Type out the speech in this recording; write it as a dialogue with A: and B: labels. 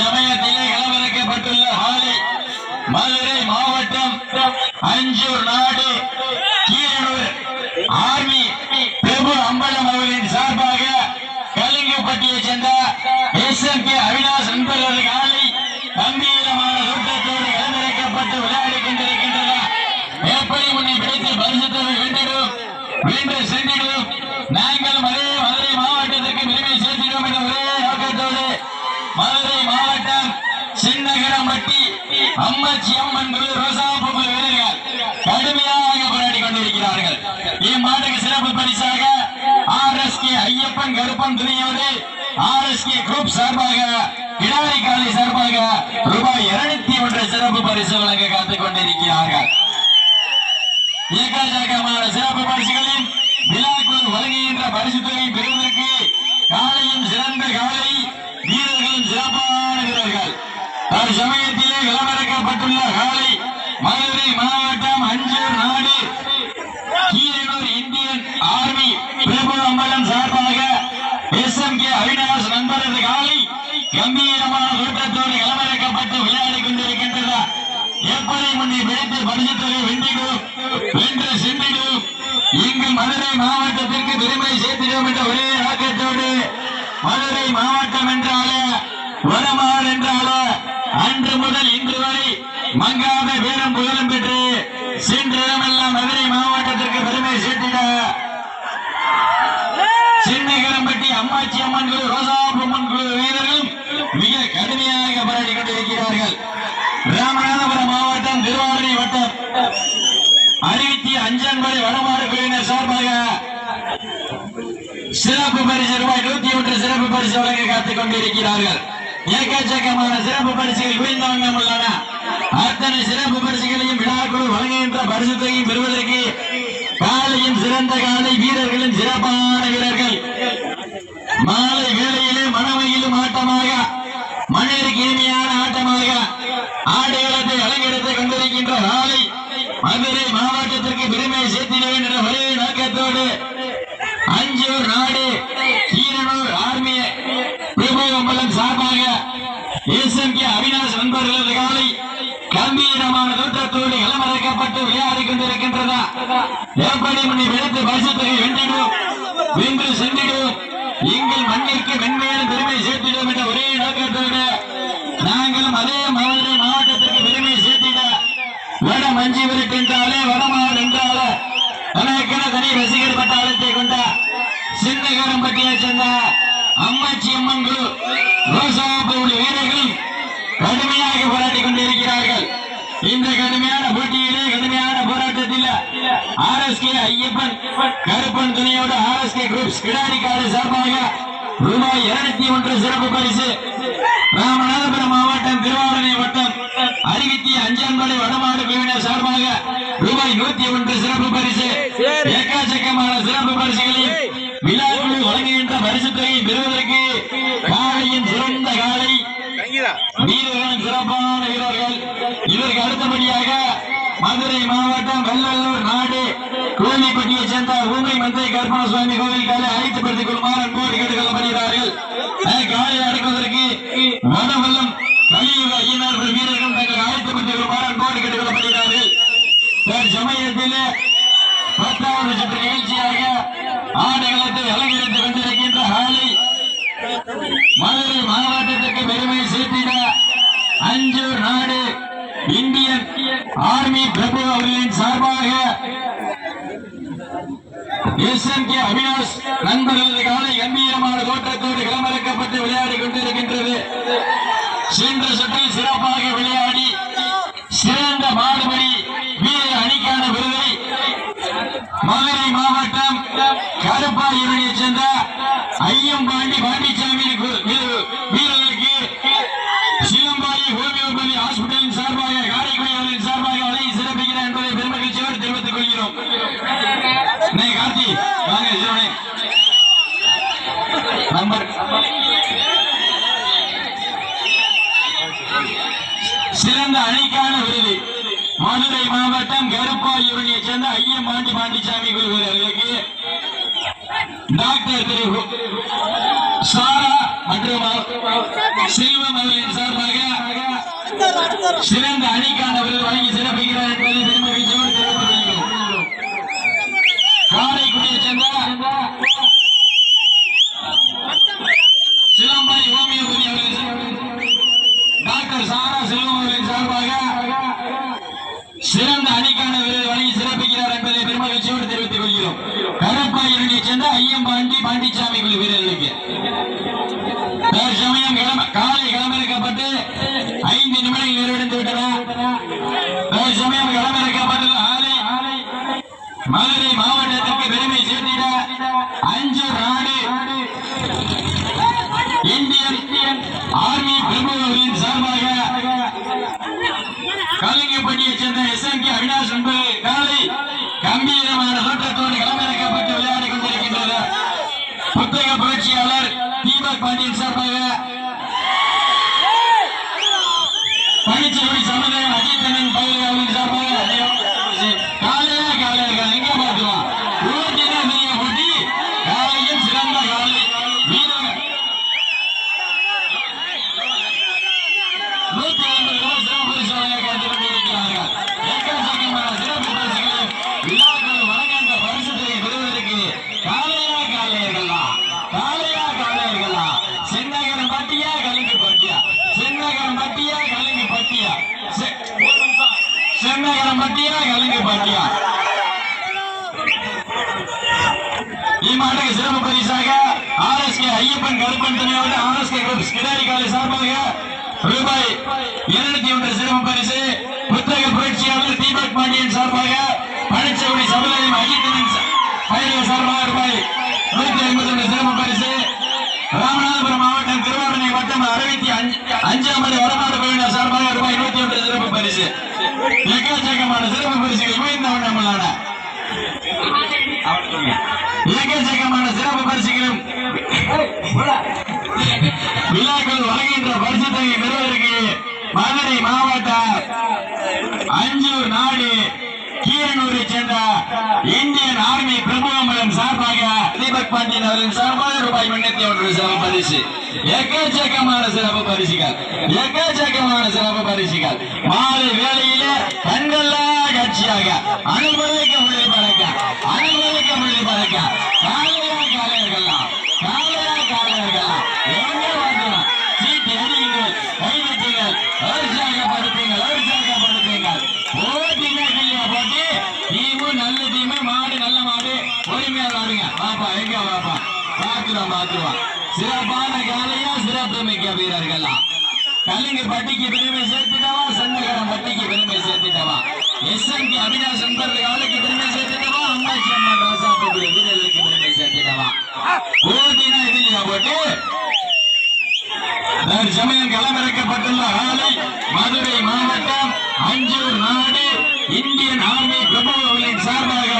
A: சமயத்திலே இளவரைக்கப்பட்டுள்ள ஆலை மதுரை மாவட்டம் அஞ்சூர் நாடு கீரனூர் ஆர்மி பிரபு அம்பலம் அவர்களின் சார்பாக கலிங்கப்பட்டியை சேர்ந்த எஸ். எம். கே. அவினாஷ் நண்பர்கள் காலை கம்பீரமான தோட்டத்தோடு கலந்திறக்கப்பட்டு விளையாடி கொண்டிருக்கின்றன எப்படி உன்னை பிடித்து பரிசுத்தவை வென்றிடும். வென்று சென்றிடும் நாங்கள் அதே மதுரை மாவட்டத்திற்கு பெருமை சேர்த்திடும் என்ற ஒரே நோக்கத்தோடு மதுரை மாவட்டம் சின்னகரம்பட்டி அம்மாச்சி அம்மன் குழு ரோசாப்பு குழு வீரர்கள் கடுமையாக போராடி கொண்டிருக்கிறார்கள். இம்மாட்டுக்கு சிறப்பு பரிசாக R S K Ayyappan Karuppan துணியோடு R S K group சார்பாக கிடாரி காலை சார்பாக ரூபாய் இருநூத்தி ஒன்று சிறப்பு பரிசு வழங்க காத்துக் கொண்டிருக்கிறார்கள். ஏகாஜகமான சிறப்பு பரிசுகளையும் விழாக்குள் வழங்குகின்ற பரிசு தொகையை பெரும் காலையும் சிறந்த காலை வீரர்களும் சிறப்பான வீரர்கள் தற்சமயத்திலே களமிறக்கப்பட்டுள்ள காலை மதுரை மாவட்டம் அஞ்சூர் நாடு. கீரனூர் இந்தியன் ஆர்மி பிரபு அம்பலம் சார்பாக எஸ் எம் கே அவினாஷ் நண்பரது காலை கம்பீரமான கூட்டத்தோடு களமிறக்கப்பட்டு விளையாடி கொண்டிருக்கின்றன. எப்படி முன்னே பிடித்து பரிசுத்தலை வென்றிடும் வென்று சென்றிடும் இங்கு மதுரை மாவட்டத்திற்கு பெருமை சேர்த்திடும் என்ற ஒரே நோக்கத்தோடு மதுரை மாவட்டம் என்றாலே வடமாறு என்றாலே அன்று முதல் இன்று வரை மங்காத வீரம் புகழும் பெற்று சென்றதமெல்லாம் மதுரை மாவட்டத்திற்கு பெருமை சேர்த்திட. சின்னகரம்பட்டி அம்மாச்சி அம்மன் குழு ரோசாப்பு அம்மன் குழு வீரர்களும் மிக கடுமையாக போராடி கொண்டிருக்கிறார்கள். ராமநாதபுரம் மாவட்டம் திருவாரூரை வட்டம். அறிவித்தி அஞ்சன்படி வடமாறு குழுவினர் சார்பாக சிறப்பு பரிசு ரூபாய் நூத்தி ஒன்று சிறப்பு பரிசு வழங்க காத்துக் கொண்டிருக்கிறார்கள். ஏக்கச்சக்கமான சிறப்பு பரிசுகள் குவிந்த வண்ணம் அத்தனை சிறப்பு பரிசுகளையும் விழாக்குழு வழங்குகின்ற பரிசுத்தையும் பெறுவதற்கு காலையும் சிறந்த காலை வீரர்களின் சிறப்பான வீரர்கள். மாலை வேளையிலே மனமையிலும் ஆட்டமாக மனிதருக்கு இனிமையான ஆட்டமாக ஆடுகளத்தை அலங்கரித்து கொண்டிருக்கின்ற நாளை மதுரை மாவட்டத்திற்கு பெருமை சேர்த்தினேன் வேண்டும் என்ற ஒரே நோக்கத்தோடு அஞ்சூர் நாடு கீரனூர் ஆர்மி பிரபு அம்பலம் சார்பாக எஸ் எம் கே அவினாஷ் நண்பர்களது காலை கம்பீரமான தோற்றத்தோடு களமிறக்கப்பட்டு விளையாடி கொண்டிருக்கின்றதா எப்படி மணி வெளுத்து பரிசு தொகை வென்றிடும் வென்று சென்றிடும் எங்கள் மண்ணிற்கு மென்மையான பெருமை சேர்த்திடும் என்ற ஒரே நோக்கத்தோடு நாங்களும் அதே மாதிரி மாவட்டத்திற்கு பெருமை சேர்த்திட வட மஞ்சி விரட்டு என்றாலே வடமாடு என்றாலே தனக்கென தனி ரசிகர் பட்டாளத்தை கொண்ட சின்னகரம்பட்டியை சேர்ந்த அம்மாச்சி அம்மன் குழு ரோசாப்பு உள்ள கடுமையாக போராடி கொண்டிருக்கிறார்கள். இந்த கடுமையான போட்டியிலே கடுமையான போராட்டத்தில் R S K Ayyappan Karuppan துணையோடு ஆர் எஸ் கே குரூப்ஸ் கிடாரி சார்பாக ரூபாய் இருநூத்தி ஒன்று சிறப்பு பரிசு. ராமநாதபுரம் மாவட்டம் திருவாரணை வட்டம் அறிவித்தி அஞ்சன்படை வடமாடு குழுவினர் சார்பாக ரூபாய் நூத்தி ஒன்று சிறப்பு பரிசு. எக்காச்சக்கமான சிறப்பு பரிசுகளையும் விழாக்குழு வழங்குகின்ற பரிசு தொகையை பெறுவதற்கு காலையின் சிறந்த காலை வீரர்கள் சிறப்பான வீரர்கள் இதற்கு அடுத்தபடியாக மதுரை மாவட்டம் வெள்ளல்லூர் நாடு கோவில்பட்டியை சேர்ந்த ஊமை மந்தை கருப்பண சுவாமி கோவில் காலை அழைத்துப்படுத்திக் கொள்ளுமாறு அன்போடு கேட்டுக்கொள்ளப்படுகிறார்கள் அஹ், காலை அடக்குவதற்கு வடவல்லம் கலியுக ஐயனார் வீரர்கள் தங்களை அழைத்துப்படுத்திக் கொள்ளுமாறு அன்போடு கேட்டுக்கொள்ளப்படுகிறார்கள் சமயத்திலே பத்தாவது சுற்று நிகழ்ச்சியாக ஆடுகளத்தை அலங்கரித்து கொண்டிருக்கின்ற ஆலை மதுரை மாவட்டத்திற்கு பெருமை சேர்த்திட அஞ்சூர் நாடு இந்தியன் ஆர்மி பிரபு அவர்களின் சார்பாக எஸ் கே அவினாஷ் நண்பர்களது காலை கம்பீரமான தோற்றத்தோடு களமிறக்கப்பட்டு விளையாடி கொண்டிருக்கின்றது. சென்ற சுற்றில் சிறப்பாக விளையாடி சிறந்த மாடுபடி வீர அணிக்கான விருதை மதுரை மாவட்டம் கருப்பாயூரியை சேர்ந்த ஐயம்பாண்டி பாண்டிச்சாமி கு- வீர- வீரர்களுக்கு சிலம்பாயி ஹோமியோபதி ஹாஸ்பிட்டலின் சார்பாக காரைக்குடி அவர்களின் சார்பாக வழங்கி சிறப்பிக்கிறார் என்பதை பெருமகிழ்ச்சியோடு தெரிவித்துக் கொள்கிறோம் அண்ணே, கார்த்தி வாங்க சிவனே நம்பர். சிறந்த அணிக்கான விருது. மதுரை மாவட்டம் கருப்பாயூரணியை சேர்ந்த ஐயம் பாண்டி பாண்டிசாமி குழு வீரர்களுக்கு டாக்டர் திரு சாரா மற்றும் செல்வம் அவர்களின் சார்பாக சிறந்த அணிக்கான விருது வழங்கி சிறப்பிக்கிறார் என்பதை திரும்ப தெரிவித்துக் காரைக்குடியை சேர்ந்த ஹோமியோபதி அவர்கள். டாக்டர் சாரா செல்வம் அவர்களின் சார்பாக சிறந்த அணிக்கான விருது வழங்கி சிறப்பிக்கிறார் என்பதை பெருமகிழ்ச்சியோடு தெரிவித்துக் கொள்கிறோம். கரப்பாயிரணியை சேர்ந்த ஐயம்பாண்டி பாண்டிச்சாமி குழு வீரர்களுக்கு தற்சமயம் கிளம்ப காலை களமிறக்கப்பட்டு ஐந்து நிமிடங்கள் நிறைவடைந்து விட்டன தற்சமயம் களமிறக்கப்பட்டுள்ள ஆலை மதுரை மாவட்டத்திற்கு பெருமை சேர்த்திட அஞ்சு நாடு இந்தியன் ஆர்மி பிரபுகளின் சார்பாக கலிங்கப்பட்டியைச் சேர்ந்த எஸ் என் கே அவினாஷ் என்பது காலை கம்பீரமான தோற்றத்தோடு களமிறக்கப்பட்டு விளையாடிக் கொண்டிருக்கின்றனர் புத்தக புரட்சியாளர் தீபக் பாண்டியன் சார்பாக பணிச்செல்வி சமுதாயம் அஜித்தனின் பயிர்களின் இம்மாட்டுக்கு சிறப்பு பரிசாக ஆர்எஸ்கே ஐயப்பன் கருப்பன் துணையோடு ஆர்எஸ்கே குரூப்ஸ் கிடாரி காலை சார்பாக ரூபாய் இருநூத்தி ஒன்று சிறப்பு பரிசு. புத்தக புரட்சியாளர் தீபக் பாண்டியன் சார்பாக பழச்சவடி சமுதாயம் அஜித்தனின் சா- பயிர்கள் சார்பாக ரூபாய் நூத்தி ஐம்பத்தி ஒன்று சிறப்பு பரிசு. ராமநாதபுரம் மாவட்டம் திருவாரணை வட்டம் அறுபத்தி அஞ்சு அஞ்சாமது வடநாடு கோயிலினர் சார்பாக ரூபாய் நூத்தி ஒன்று சிறப்பு பரிசு. எக்கச்சக்கமான சிறப்பு பரிசு மதுரை மாவட்டம் அஞ்சூர் நாடு கீரனூரை சேர்ந்த இந்தியன் ஆர்மி பிரபுவம்பலம் சார்பாக தீபக் பாண்டியன் அவரின் சார்பாக ரூபாய் முன்னூத்தி ஒன்று சிறப்பு பரிசு. எக்கச்சக்கமான சிறப்பு பரிசுகள். எக்கச்சக்கமான சிறப்பு பரிசுகள். மாலை வேளையிலே கண்கொள்ளா காட்சியாக அனுபவிக்க முடிய பறக்க அனுபவிக்க முடிய பறக்க. காலையா காலையர்களா காலையா காலையர்களா உற்சாகப்படுத்துங்கள் உற்சாகப்படுத்துங்கள் போட்டிங்க இல்லையா போட்டி டீமு நல்ல டீமு மாடு நல்ல மாடு. பொறுமையா விளாடுங்க பாப்பா எங்க பாப்பா பாத்துருவோம் பாத்துருவோம் சிறப்பான காலையா சிறப்பு மிக்க வீரர்களா. கலிங்க பட்டிக்கு பெருமை சேர்த்துட்டவா சந்தகரம் பட்டிக்கு பெருமை சேர்த்துட்டவா. எஸ்எம்கி அவினாஷ் என்பவர்கள் காலைக்கு பெருமை சேர்த்துட்டவா அம்மாச்சி அம்மா ராசாபுரி வீரர்களுக்கு பெருமை சேர்த்துட்டவா. போட்டினா இதுலையா போட்டு தற்சமயம் களமிறக்கப்பட்டுள்ள ஆலை மதுரை மாவட்டம் அஞ்சூர் நாடு இந்தியன் ஆர்மி பிரபு அவர்களின் சார்பாக